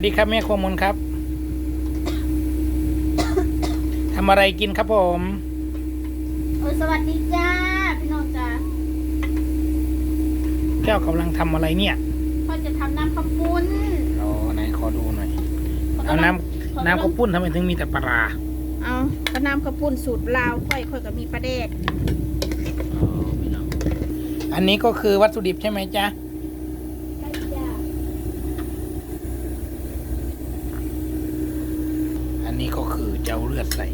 สวัสดีครับแม่ครัวมนครับ ทำอะไรกินครับผมโอ้ยสวัสดีจ้า พี่น้องจ้าเจ้ากำลังทำอะไรเนี่ยพ่อจะทำน้ำข้าวปุ้นอ๋อไหนขอดูหน่อย เอาน้ำน้ำข้าวปุ้นทำไมถึงมีแต่ปลาร้าเอาก็น้ำข้าวปุ้นสูตรลาวค่อยค่อยก็มีปลาแดกอ๋อไม่เอาอันนี้ก็คือวัตถุดิบใช่ไหมจ๊ะ ใช่จ้า อั นนี้ก็คือเจ้าเลือดใส่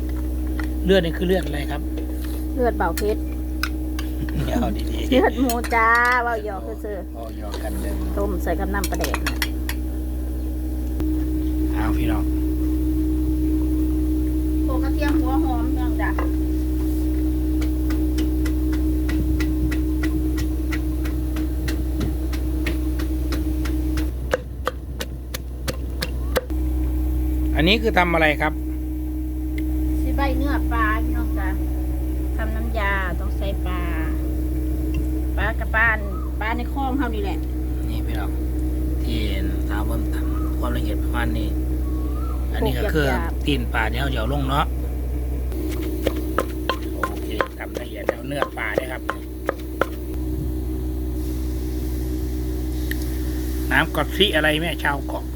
เลือดนี่คือเลือดอะไรครับ เลือดเบาเพชรเอาดีเลือดหมูจ้าเบาหยอกซื่อๆพอยอกันเลยๆต้มใส่กับน้ำปลาแดกนะเอาพี่น้องโขกกระเทียมหัวหอมพี่น้องจ้า อันนี้คือทำอะไรครับสิใบเนื้อปลาพี่น้องจ้าทำน้ำยาต้องใส่ปลา ปลากระปานปลาในคลองเท่านี้แหละ นี่พี่น้องที่ถามว่าทำความละเอียดประมาณนี้ อันนี้ก็คือตีนปลาเดี๋ยวเดี๋ยวลงเนาะโอเคทำละเอียดแล้วเนื้อปลาด้วยครับ น้ำกอดซิอะไรแม่ชาวเกาะที่ชาวเกาะ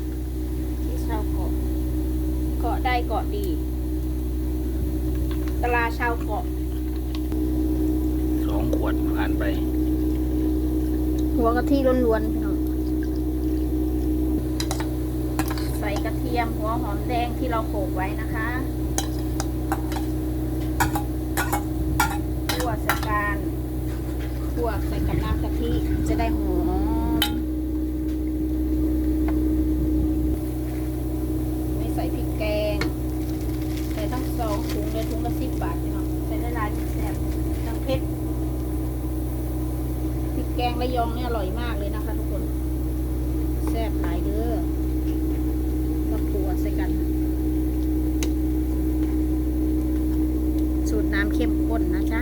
เกาะได้เกาะดี ตลาชาวเกาะสองขวดผ่านไป หัวกะทิล้วนๆพี่น้องใส่กระเทียมหัวหอมแดงที่เราโขลกไว้นะคะคั่วใส่การคั่วใส่กับน้ำกะทิจะได้หอมไม่ใส่พริกแกง ใส่ทั้งสองถุงเลยถุงละสิบบาทพี่น้องใส่ได้หลายแซ่บทั้งเผ็ด พ ระยองเนี่ยอร่อยมากเลยนะคะ ทุกคนแซ่บหลายเด้อมาขัวใส่กัน สูตรน้ำเข้มข้นนะจ๊ะ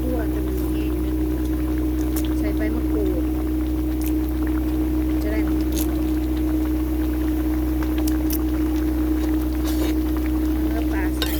คั่วจนมันแห้งนะใส่ใบมะกรูด จะได้มันหอมเอาเนื้อปลาใส่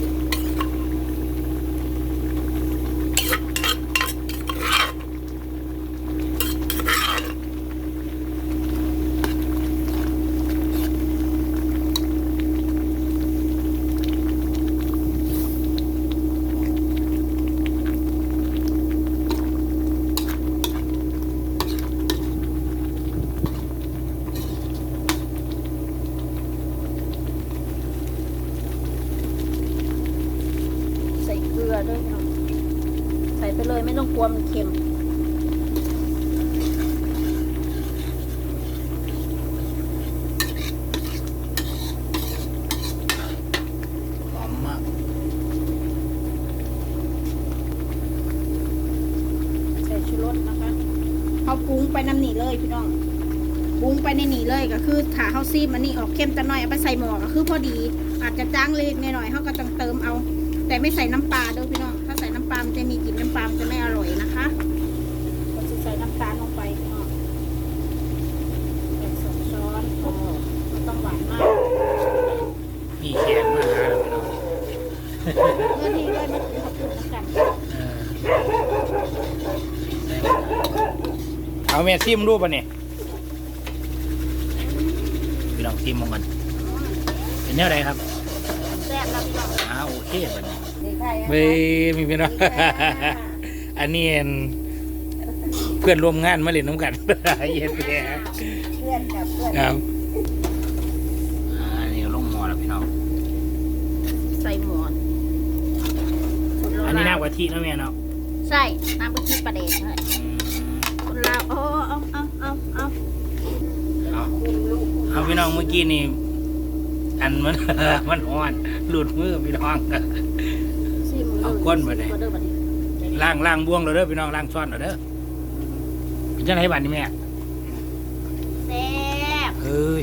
ใด้วยใส่ไปเลยไม่ต้องกลัวมันเค็มหอมมาก ใส่ชูรสนะคะเขาปรุงไปน้ำหนีเลยพี่น้องปรุงไปในหนีเลยก็คือถ้าเขาซีมันนี้ออกเค็มจะหน่อยเอาไปใส่หม้อก็คือพอดี อาจจะจ้างเล็กหน่อยๆเขาก็ต้องเติมเอา แต่ไม่ใส่น้ำปลาเด้วยพี่น้อง ถ้าใส่น้ำปลามันจะมีกลิ่นน้ำปลามันจะไม่อร่อยนะคะก็จะใส่น้ำตาลลงไปพี่น้องแค่สองช้อนพอไม่ต้องหวานมากมีแขกมาหาแล้วพี่น้องเมื่อดีเลยมาถึงขอบคุณนะกันเออเอาแม่ซิมรูปป่ะเนี่ยพี่น้องซิมมองกันเป็นแนวไหนครับแซ่บแล้วพี่น้องอ้าวโอเคป่ะเนี่ยดีใคร เว้ยมีพี่น้องอันนี้เอ็นเพื่อนร่วมงานมาเล่นน้ำกันเย็นแย่เพื่อนกับเพื่อนครับอ่าอันนี้ลงหมอแล้วพี่น้องใส่หมอนสูตรโบราณอันนี้น้ำกะทินะแม่เนาะใช่น้ำกะทิปลาเดชใช่คนลาวเอาเอาเอาเอาเอาเอาเอาพี่น้องเมื่อกี้นี่อันมันมันอ่อนหลุดมือพี่น้องซิม เอาก้นมาเลยเด้อบัดนี้ล่างล่างบ่วงเราเด้อพี่น้องล่างซ้อนเราเด้อเป็นจังไดบัดนี้แม่แซ่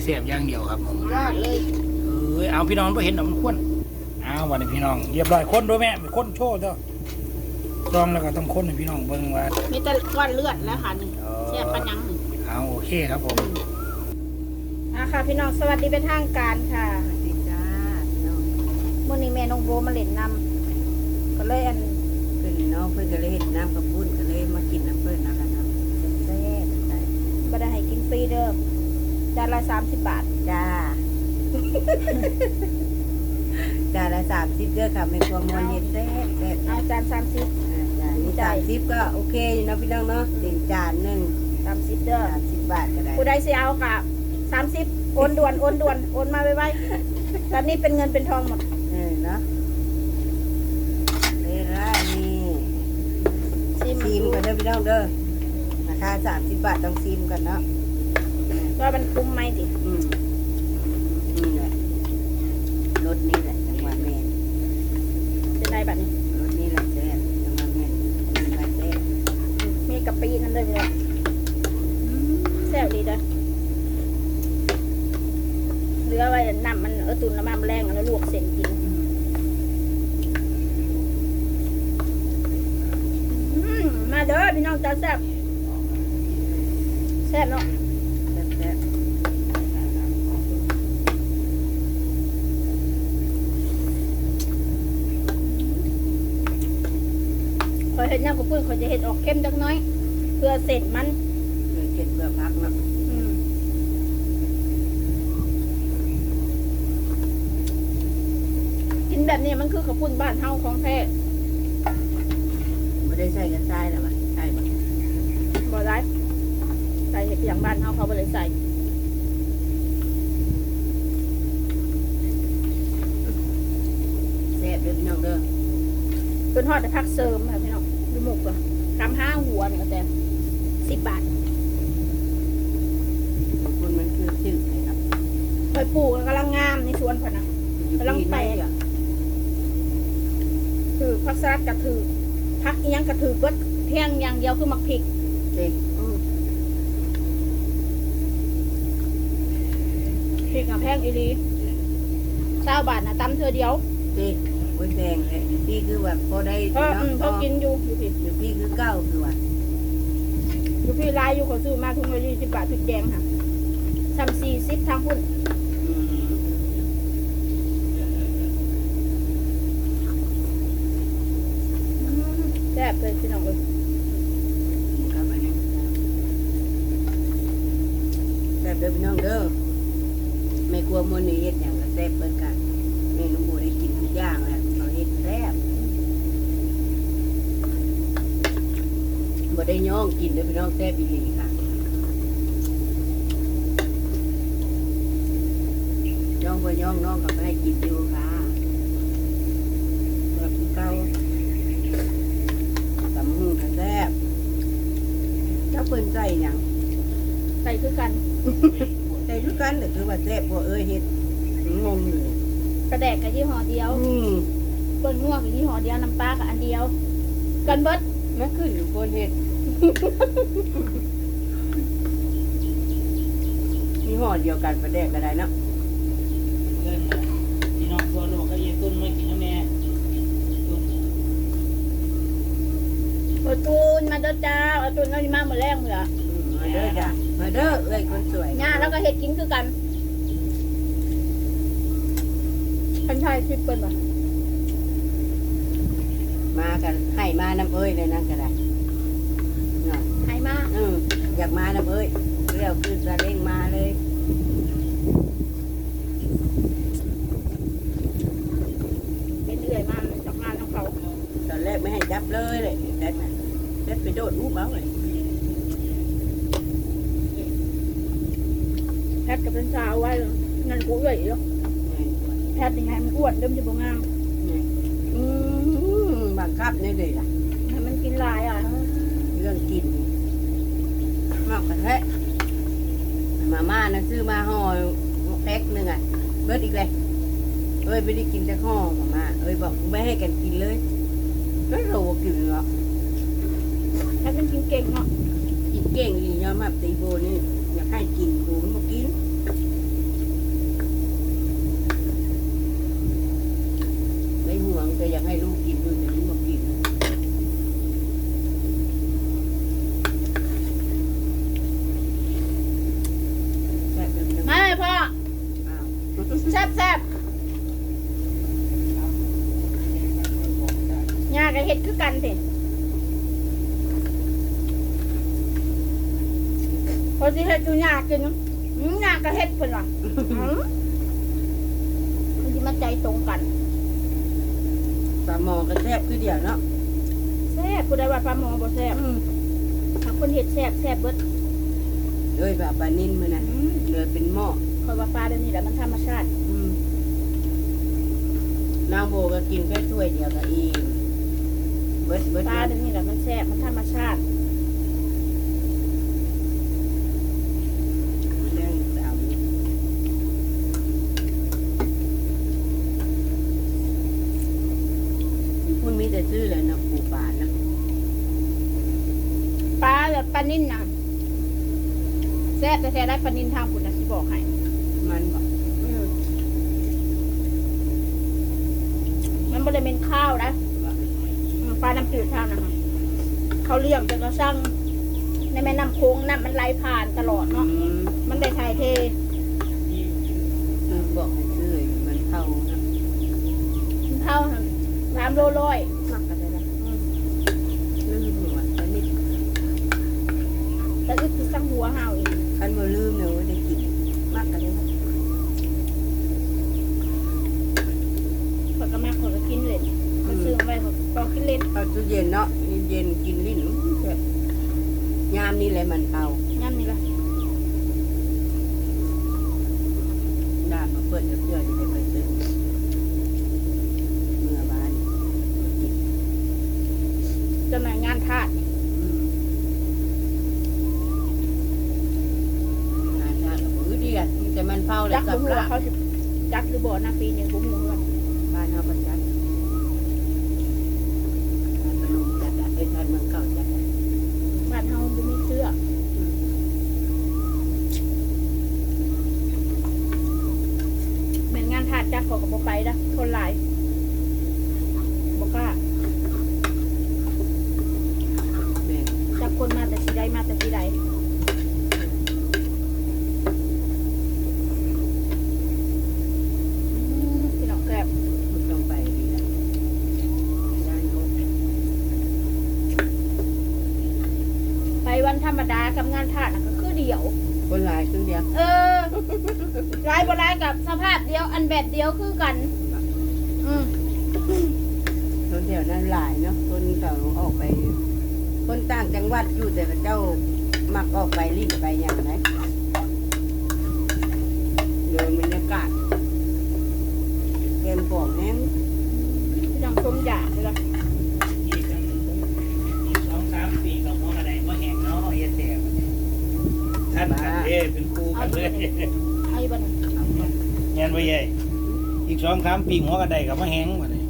สียบอย่างเดียวครับผมยอดเลยเอ้ยเอาพี่น้องไปเห็นเอามันข้นเอาวันนี้พี่น้องเรียบร้อยคนด้วยแม่ไปคนโชว์เจ้าลองแล้วก็ต้องคนให้พี่น้องเบิ่งว่ามีแต่ก้อนเลือดแล้วค่ะนี่แซ่บปะยังนี่เอาโอเคครับผมอะค่ะพี่น้องสวัสดีเป็นทางการค่ะสวัสดีจ้าพี่น้องเมื่อนี้แม่น้องโบมาเล่นนำก็ เลยอันเพื่อนน้องเพื่อนก็เลยเห็นน้ำกระปุ้นก็เลยมากินน้ำเพื่อนนะคะเนาะแซ่บๆได้บ่ได้ให้กินฟรีเด้อจานละสามสิบบาท จ้า จานละสามสิบเด้อค่ะไม่กลัวมวนเย็นแซ่บแซ่บ เอาจานสามสิบอ่าจ้านี่จ่าสายมสิบก็โอเคอยู่นะพี่น้องเนาะหนึ่งจานหนึ่งสามสิบเด้อสามสิบบาทก็ได้ผู้ใดสิเอากะสามสิบโอนด่วนโอนด่วนโอนมาไวๆตอนนี้เป็นเงินเป็นทองหมด เออเนาะเลยละนี่ ซิ มซีมกันเด้อพี่น้องเด้อราคาสามสิบบาทต้องซีมกันเนาะว่ามันคุ้มไหมติอืมนี่แหละรถนี่แหละจังหวะแมนเป็นไรแบบนี้รถนี่แหละแซ่บจังหวะแมนมีมาแซ่บมีกะปินั่นเลยเลยแซ่บดีเด้อเหลือไว้น้ำมันเออตุนแล้วมาแรงแล้วลวกเส้นกิน อืมมา เด้อพี่น้องจ้าแซ่บแซ่บเนาะแซ่บแซ่บคอยเห็ดย่างกับปุ้ยคอยจะเห็ดออกเข้มจักหน้อย เพื่อเสร็จมันเคยเก็บเพื่อพักเนาะอืมกินแบบนี้มันคือข้าวปุ้นบ้านเฮาของแท้ไม่ได้ใส่กันทรายหรอวะใช่ปะ บ่ได้ใส่เห็ดอย่างบ้านเฮาเขาบ่เลยใส่แซ่บเด้อพี่น้องเด้อเป็นทอดแต่พักเสริมค่ะพี่น้องดูหมกอะกำห้าหัวเนี่ยก็แต่สิบบาทขอบคุณมันคือจืดเลยครับคอยปลูกกำลังงามในสวนพอนะอยู่กำลังที่แตไหนกอะคือพักสลัดกระถือพักอิหยังกระถือเบิดเพียงอย่างเดียวคือมักพริก เด็กอืมพริกอะแพงอีหลีเช้าบาทนะตำเธอเดียวเด็กโอ้ยแพงเลยอยู่ที่คือแบบพอได้เพราะเนาะอืมเพราะกินอยู่อยู่พี่อยู่ที่คือเก้าคือว่าอยู่พี่ลายอยู่ขอซื้อมาทุกวันยี่สิบบาทพริกแดงค่ะสามสี่สิบทางพุ่น อืม อืมแซ่บเลยพี่น้องเลย ครับอันนี้แซ่บ เด้อพี่น้องเด้อไม่กลัวมวนนี่เฮ็ดอย่างก็แซ่บเปิดกันเมนูหมูได้กินทุกอย่างแหละเอาเฮ็ดแซ่บบ่ได้ย่องกินเด้อพี่น้องแซ่บอีหลีค่ะย่องบ่ย่องน้องก็ไม่ให้กินอยู่ค่ะแบบเก่าตำหูก็แซ่บเจ้าเปิ้นใส่หยังใส่คือกัน ใส่ทุกกันแต่คือว่าแซ่บพอเอ้ยเฮ็ดงงอยู่กระแดกกับยี่ห้อเดียวอืมเปิ้ลนัวกับยี่ห้อเดียวน้ำปลากับอันเดียว กันเบิดมันขึ้นอยู่บนเฮ็ดมีห่อเดียวกันประเดกก็ได้เนาะเงินพี่น้องทั่วโลกก็เย็นตุ้นไม่กินน้ำแน่ตุ้นโอตูนมาเด้อจ้าโอตูนเราจะมาหมดแรงเหรออืมมาเด้อจ้ะมาเด้อเอ้ยคนสวยย่าแล้วก็เห็ดกินคือกันคันชายทิพย์เปิ้ลป่ะมากันให้มาน้ำเอ้ยเลยนั่นก็ได้เนาะให้มาอืมอยากมาน้ำเอ้ยเรียวคือสะเร่งมาเลยเป็นเอื่อยมาจากงานของเขาตอนแรกไม่ให้จับเลยเลยแต่น่ะแต่ไปโดดรูปเอาเลย แพทย์กับเป็นสาวไว้เลยเงินกูเอื่อยอยู่แพทย์ยังไงมันอ้วนเดิมจะบ่งามนี่อืมบังคับนี่เลยล่ะให้มันกินหลายอะเรื่องกินมากกระแทะมาม่านะซื้อมาห่อแพ็คหนึ่งอะเบิดอีกเลยเอ้ยไม่ได้กินแต่ห่อมาม่าเอ้ยบอกไม่ให้กันกินเลยแล้วเราก็กินหรอกแพทย์มันกินเก่งเนาะกินเก่งอียอมแบบตีโบนี่อยากให้กินกูมันบ่กิน แต่ยังให้ลูกกินด้วยแต่ลูกไม่กินแซ่มาเลยพ่ออ้าวแซ่บแซ่บยากระเห็ดคือกันสิพอที่เห็ดจูยากกินเนายากระเห็ดเป็นวะอืมมันสิมาใจตรงกัน หมอก็แซ่บคือเดียวเนาะแซ่บผู้ใดว่าปลาหมอบ่แซ่บอืมถ้าคนเห็ดแซ่บแซ่บเบิดเอ้ยแบบปลานิ่นมื้อนั้นอืมเหลือเป็นหม้อคอยว่าปลาเดี๋ยวนี้แหละมันธรรมชาติอืมนางโบก็กินแค่ถ้วยเดียวก็อิ่มเบิดเบิดปลาเดี๋ยวนี้แหละมันแซ่บมันธรรมชาติ เรื่องสาวนี่ คุณมีแต่ชื่อเลยนะปูปลานะปลาแบบปลานิ่นน่ะแซ่บแต่แท้ได้ปลานิ่นทางคุณนะสิบอกให้มันบอกอืมมันบริเวณข้าวนะอืมปลาน้ำจืดข้าวนะคะเขาเลี้ยงจนกระช่างในแม่น้ำโค้งน้ำมันไหลผ่านตลอดอืเนาะมมันได้ถ่ายเทคือบอกให้ชื่อมันเข้านะมันเท่าน้ำโลร้อยหมักกันเลยนะอืม ลืมหมดแต่นี่ แต่ก็คือสั่งหัวเห่าอีก คันบ่ลืมเนี่ยว่าได้กิน หมักกันเลยนะขอยก็มากขอยก็กินเลยมันซื้อมาไว้ขอยก็กินเล่น เอาตู้เย็นเนาะเย็นๆกินลิ้นอื้อแซ่บ ยามนี่แหละมันเข้างั้นนี่ละได้มาเปิดเพื่อนๆจะได้ไปซื้อเมื่อวานกินจำหน่ายงานทาสอืมงานชาติก็บ่ดีอะมีแต่มันเฝ้าเลยจักกับบุหัวลาเขาจะจัดหรือบ่หน้าปีหนึ่งบุ้มหนึ่งวันบ้านเฮาประจันบ้านพนมจัดอะเอ้ยท่านเมืองเก่าจัดอะ บ้านเฮาบ่มีเสื้ ออืมเหมือนงานทาสจัดเขอกับบ่ไปนะคนหลายบ่กล้า แม่น จับคนมาแต่สีใดมาแต่สีใดอืมพี่น้องแกรบ มันต้องไปดีแล้วย่านโลก ไป วันธรรมดากับงานทาสน่ะก็คือเดียว คนหลายคือเดียวเออร้ายบ่ร้ายกับสภาพเดียว อันแบบเดียวคือกัน อืมคนเดียวนั้นหลายเนาะคนเก่าออกไป คนต่างจังหวัดอยู่แต่เจ้ามักออกไปรีบไปอย่างไรเดินบรรยากาศเกมปองแห้ง พี่น้องชมอยากเลยล่ะ อีกตั้งอีกสองสามปีกับมองอะไรมาแห้งเนาะเฮ็ดแต่ท่านท่านเอ้เป็นครู กันเลยไอ้บ้านเอาเข้าเงี้ยบ่ใหญ่อีกสองสามปีหัวกระไดกับมาแห้งมาเลย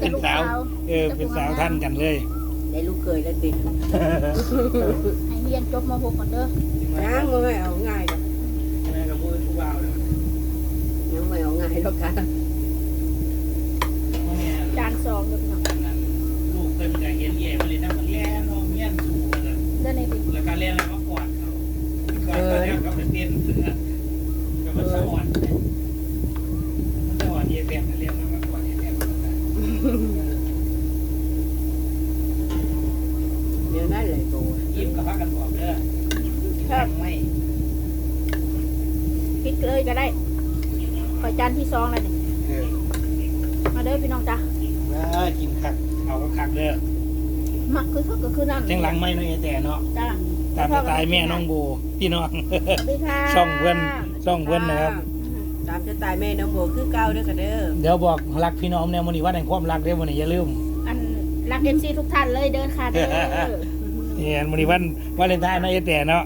เป็นสาว เออ เป็นสาวท่านกันเลย ได้ลูกเคยแล้วติดให้เรียนจบม .6 ก่อนเด้อยังไม่เอาง่ายหรอกแม่กับผู้ผู้บ่าวเลยยังไม่เอาง่ายหรอกค่ะ แม่ จานสองเด้อพี่น้อง ลูกเพิ่นก็เห็นแย่มาเลยนะมันแล่นเนาะเมียนสู่กันน่ะ เด้อในปี แล้วก็เล่นอะไรมากอดเขากอดเขาแล้วก็เป็นเต้นเสือก็มันสะอ่อนเนี่ยมันสะอ่อนเย่แบบเรียนมากอดเย่แบบนั้นนะ เดี๋ยวนั่นเลยโต ยิ้มกับพักกันบอกเด้อยังไม่ พริกเลยก็ได้ ขอยจานที่สองแล้วนี่เออมาเด้อพี่น้องจ้ะว่ากินคักเอาก็คักเด้อมักคือเขาก็คือนั่นจังหลังไม่น้อยแต่เนาะจ้าตามสไตล์แม่น้องโบพี่น้อง สวัสดีค่ะช่องเพื่อนช่องเพื่อนนะครับ ตามสไตล์แม่น้องโบคือเก่าเด้อค่ะเด้อเดี๋ยวบอกรักพี่น้องเนี่ยวันนี้ว่าแห่งความรักเด้อวันนี้อย่าลืมอันรักเอ็นซีทุกท่านเลยเดินค่ะเด้อ เนี่ยวันนี้วันวาเลนไทน์เนาะเอแต่เนาะ